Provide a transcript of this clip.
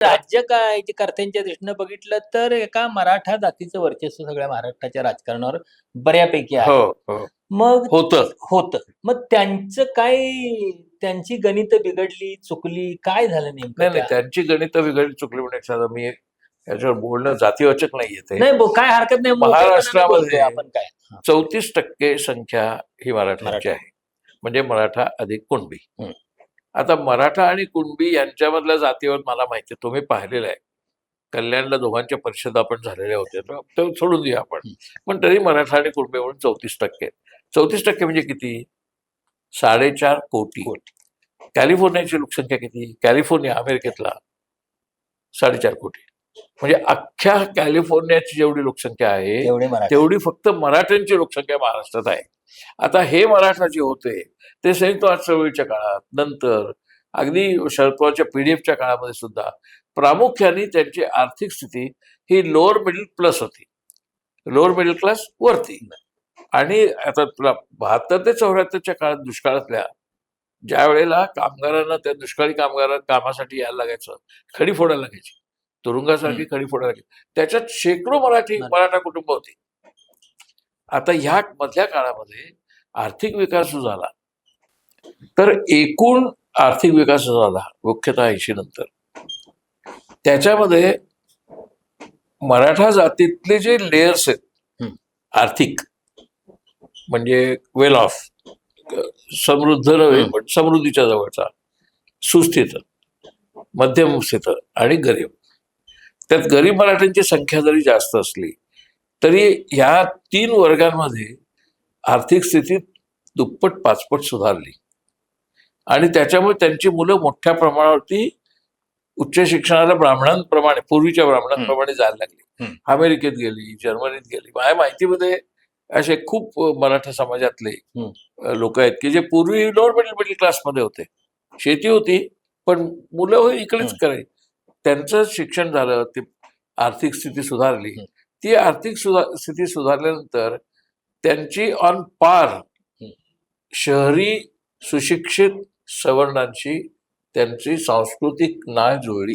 राज्य काय? कर्त्यांच्या दृष्टीनं बघितलं तर एका मराठा जातीचं वर्चस्व सगळ्या महाराष्ट्राच्या राजकारणावर बऱ्यापैकी आहे. हो हो. मग होत. होत. मग त्यांचं काय त्यांची गणित बिघडली चुकली काय झालं नाही नेमकं नाही त्या- त्यांची गणित बिघडली चुकली म्हणण्यापेक्षा मी याच्यावर बोलणं जातीवाचक नाही येते नाही काय हरकत नाही महाराष्ट्रामध्ये- आपण काय. चौतीस टक्के संख्या ही मराठ्यांची मराठा. आहे. म्हणजे मराठा अधिक कुणबी. आता मराठा आणि कुणबी यांच्यामधल्या जातीवर मला माहिती आहे तुम्ही पाहिलेलं आहे. कल्याणला दोघांच्या परिषदा आपण झालेल्या होत्या तर ते सोडून देऊया आपण. पण तरी मराठा आणि कुणबी म्हणून चौतीस टक्के चौतीस टक्के म्हणजे किती? साडेचार कोटी. कोटी. कॅलिफोर्नियाची लोकसंख्या किती? कॅलिफोर्निया अमेरिकेतला साडेचार कोटी. म्हणजे अख्ख्या कॅलिफोर्नियाची जेवढी लोकसंख्या आहे तेवढी फक्त मराठ्यांची लोकसंख्या महाराष्ट्रात आहे. आता हे मराठा जे होते ते संयुक्त राष्ट्र चळवळीच्या काळात नंतर अगदी शरद पवारच्या पीडीएफच्या काळामध्ये सुद्धा प्रामुख्याने त्यांची आर्थिक स्थिती ही लोअर मिडल प्लस होती. लोअर मिडल क्लास वरती. आणि आता तुला बहात्तर ते चौऱ्याहत्तरच्या काळात दुष्काळातल्या ज्या वेळेला कामगारांना त्या दुष्काळी कामगारांना कामासाठी यायला लागायचं खडी फोडायला लागायची. तुरुंगासारखी खडी फोडायला त्याच्यात शेकडो मराठी. मराठा कुटुंब होती आता ह्या मधल्या काळामध्ये आर्थिक विकास जो झाला तर एकूण आर्थिक विकास झाला मुख्यतः ऐंशी नंतर त्याच्यामध्ये मराठा जातीतले जे लेयर्स आहेत. आर्थिक म्हणजे वेल ऑफ समृद्ध नव्हे. पण समृद्धीच्या जवळचा सुस्थित मध्यम स्थित आणि गरीब त्यात गरीब मराठ्यांची संख्या जरी जास्त असली तरी ह्या तीन वर्गांमध्ये आर्थिक स्थिती दुप्पट पाचपट सुधारली. आणि त्याच्यामुळे त्यांची मुलं मोठ्या प्रमाणावरती उच्च शिक्षणाला ब्राह्मणांप्रमाणे पूर्वीच्या ब्राह्मणांप्रमाणे जायला लागली. अमेरिकेत गेली जर्मनीत गेली. माझ्या माहितीमध्ये असे खूप मराठा समाजातले लोक आहेत की जे पूर्वी लोअर मिडल मिडल क्लासमध्ये होते. शेती होती पण मुलं हो इकडेच. करायची त्यांचं शिक्षण झालं ते आर्थिक स्थिती सुधारली. ती आर्थिक सुधा स्थिती सुधारल्यानंतर त्यांची ऑन पार शहरी सुशिक्षित सवर्णांशी त्यांची सांस्कृतिक नाळ जुळली